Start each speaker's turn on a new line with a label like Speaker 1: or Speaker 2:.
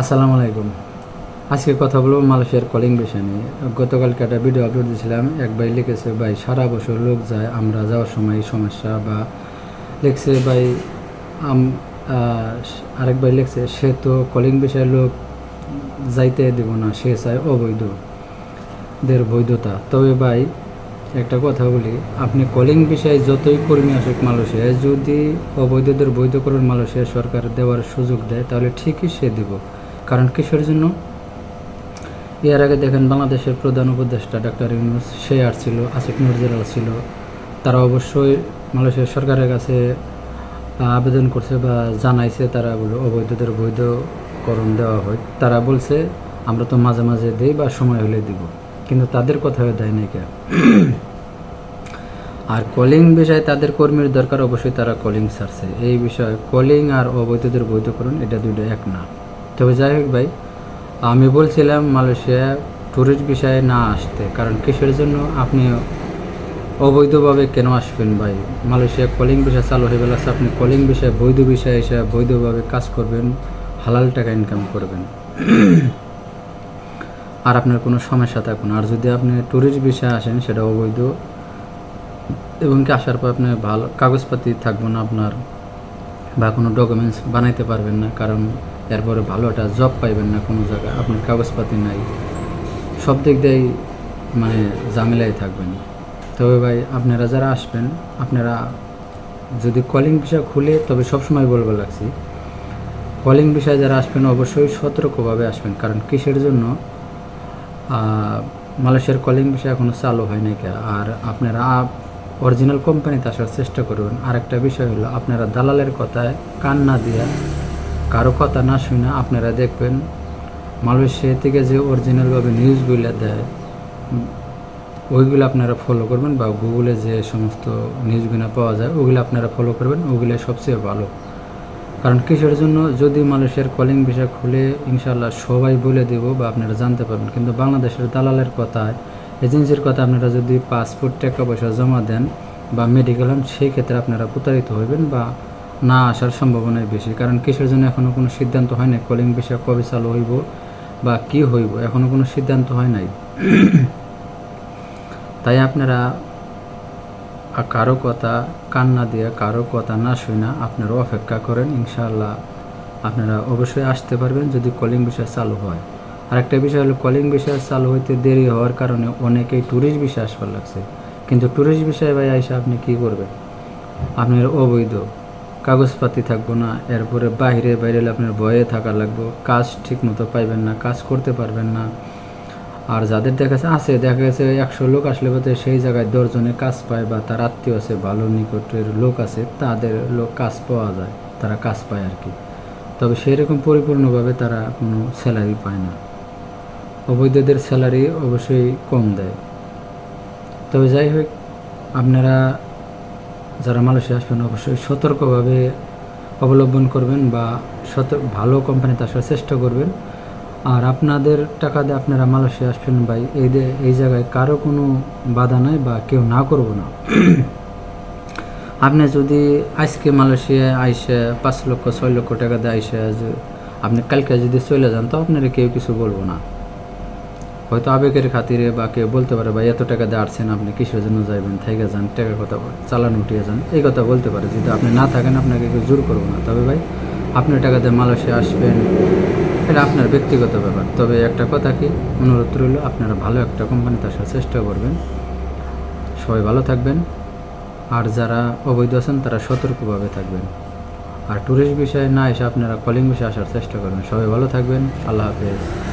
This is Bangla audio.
Speaker 1: আসসালামু আলাইকুম। আজকে কথা বলব মালয়েশিয়ার কলিং বিষয় নিয়ে। গতকালকে একটা ভিডিও আপলোড দিয়েছিলাম। এক ভাই লিখেছে, ভাই, সারা বছর লোক যায়, আমরা যাওয়ার সময় সমস্যা বা লিখছে, ভাই, আম আরেক ভাই লিখছে, সে তো কলিং বিষয়ে লোক যাইতে দেব না, সে চায় অবৈধ দের বৈধতা। তবে ভাই, একটা কথা বলি, আপনি কলিং বিষয়ে যতই কর্মী আসুক মালয়েশিয়ায়, যদি অবৈধদের বৈধ করুন মালয়েশিয়া সরকার দেওয়ার সুযোগ দেয়, তাহলে ঠিকই সে দিব। কারণ কিসের জন্য? এর আগে দেখেন বাংলাদেশের প্রধান উপদেষ্টা ডাক্তার ইউনুস, সে আসছিল আসিফ নজরুল ছিল। তারা অবশ্যই মালয়েশিয়া সরকারের কাছে আবেদন করছে বা জানাইছে তারা বলে, অবৈধদের বৈধকরণ দেওয়া হয়। তারা বলছে, আমরা তো মাঝে মাঝে দিই বা সময় হলে দিব। কিন্তু তাদের কথা দেয় নাই কে আর কলিং বিষয়ে তাদের কর্মীর দরকার, অবশ্যই তারা কলিং সারছে এই বিষয়ে কলিং আর অবৈধদের বৈধকরণ, এটা দুটো এক না। তবে যাই হোক ভাই, আমি বলছিলাম মালয়েশিয়া ট্যুরিস্ট বিষয়ে না আসতে, কারণ কিসের জন্য আপনি অবৈধভাবে কেন আসবেন ভাই? মালয়েশিয়া কলিং বিষয় চালু হয়ে গেলে আপনি কলিং বিষয়ে, বৈধ বিষয়ে এসে বৈধভাবে কাজ করবেন, হালাল টাকা ইনকাম করবেন। আর আপনার কোনো সমস্যা থাকবে না আর যদি আপনি ট্যুরিস্ট বিষয়ে আসেন, সেটা অবৈধ। এবং কি আসার পর আপনার ভালো কাগজপাতি থাকবে না আপনার, বা কোনো ডকুমেন্টস বানাইতে পারবেন না, কারণ এরপরে ভালো একটা জব পাইবেন না কোনো জায়গায়, আপনার কাগজপাতি নাই। সব দিক দিয়েই মানে ঝামেলায় থাকবেন। তবে ভাই, আপনারা যারা আসবেন, আপনারা যদি কলিং বিষয় খুলে, তবে সবসময় বলব লাগছি কলিং বিষয়ে যারা আসবেন, অবশ্যই সতর্কভাবে আসবেন। কারণ কিসের জন্য? মালয়েশিয়ার কলিং বিষয় এখনও চালু হয় নাই কে। আর আপনারা অরিজিনাল কোম্পানিতে আসার চেষ্টা করবেন আর একটা বিষয় হলো, আপনারা দালালের কথায় কান না দিয়া কারও কথা না শুনে আপনারা দেখবেন, মালয়েশিয়া থেকে যে অরিজিনালভাবে নিউজগুলো দেয়, ওইগুলো আপনারা ফলো করবেন বা গুগলে যে সমস্ত নিউজগুলো পাওয়া যায়, ওগুলো আপনারা ফলো করবেন, ওগুলো সবচেয়ে ভালো। কারণ কিসের জন্য? যদি মানুষের কলিং বিষয় খুলে ইনশাল্লাহ সবাই বলে দেব বা আপনারা জানতে পারবেন। কিন্তু বাংলাদেশের দালালের কথায় এজেন্সির কথা আপনারা যদি পাসপোর্ট টাকা পয়সা জমা দেন বা মেডিকেল হন, সেই ক্ষেত্রে আপনারা প্রতারিত হইবেন বা না আসার সম্ভাবনাই বেশি। কারণ কিসের জন্য এখনও কোনো সিদ্ধান্ত হয় নাই? কলিং বিষয় কবে চালু হইব বা কি হইব? এখনও কোনো সিদ্ধান্ত হয় নাই। তাই আপনারা কারও কথা কান না দিয়ে, কারও কথা না শুনে আপনারা অপেক্ষা করেন। ইনশাআল্লাহ আপনারা অবশ্যই আসতে পারবেন যদি কলিং বিষয় চালু হয়। আর একটা বিষয় হলো, কলিং বিষয় চালু হইতে দেরি হওয়ার কারণে অনেকেই ট্যুরিস্ট বিষয় আসবার লাগছে। কিন্তু ট্যুরিস্ট বিষয়ে ভাই আইসা আপনি কি করবেন? আপনার অবৈধ কাগজপাতি থাকব না, এরপরে বাইরে বাইরে আপনার ভয়ে থাকা লাগবে, কাজ ঠিক মতো পাইবেন না, কাজ করতে পারবেন না। আর যাদের দেখা যাচ্ছে আছে দেখা গেছে একশো লোক আসলে হয় সেই জায়গায় দশজনে কাজ পায় বা তার আত্মীয় আছে, ভালো নিকটের লোক আছে, তাদের লোক কাজ পাওয়া যায়, তারা কাজ পায় আর কি। তবে সেই রকম পরিপূর্ণভাবে তারা কোনো স্যালারি পায় না। অবৈধদের স্যালারি অবশ্যই কম দেয়। তবে যাই হোক, আপনারা যারা মালয়েশিয়া আসবেন, অবশ্যই সতর্কভাবে অবলম্বন করবেন বা সত, ভালো কোম্পানিতে আসার চেষ্টা করবেন। আর আপনাদের টাকা দিয়ে আপনারা মালয়েশিয়া আসবেন ভাই এই এই জায়গায় কারও কোনো বাধা নাই বা কেউ না করব না। আপনি যদি আজকে মালয়েশিয়ায় আইসে পাঁচ লক্ষ, ছয় লক্ষ টাকা দিয়ে আইসে আপনি কালকে যদি চলে যান, তো আপনারা কেউ কিছু বলব না। হয়তো আবেগের খাতিরে বা কেউ বলতে পারে, ভাই, এত টাকা দিয়ে আসছেন আপনি, কিসের জন্য যাইবেন? থেকে যান, টাকার কথা চালান উঠিয়ে যান। এই কথা বলতে পারে। যদি আপনি না থাকেন, আপনাকে কেউ জোর করব না। তবে ভাই আপনার টাকা দিয়ে মালয়েশিয়া আসবেন, এটা আপনার ব্যক্তিগত ব্যাপার। তবে একটা কথা কি, অনুরোধ রইল, আপনারা ভালো একটা কোম্পানিতে আসার চেষ্টা করবেন। সবাই ভালো থাকবেন। আর যারা অবৈধ আছেন, তারা সতর্কভাবে থাকবেন। আর ট্যুরিস্ট বিষয়ে না এসে আপনারা কলিং বিষয়ে আসার চেষ্টা করবেন। সবাই ভালো থাকবেন। আল্লাহ হাফেজ।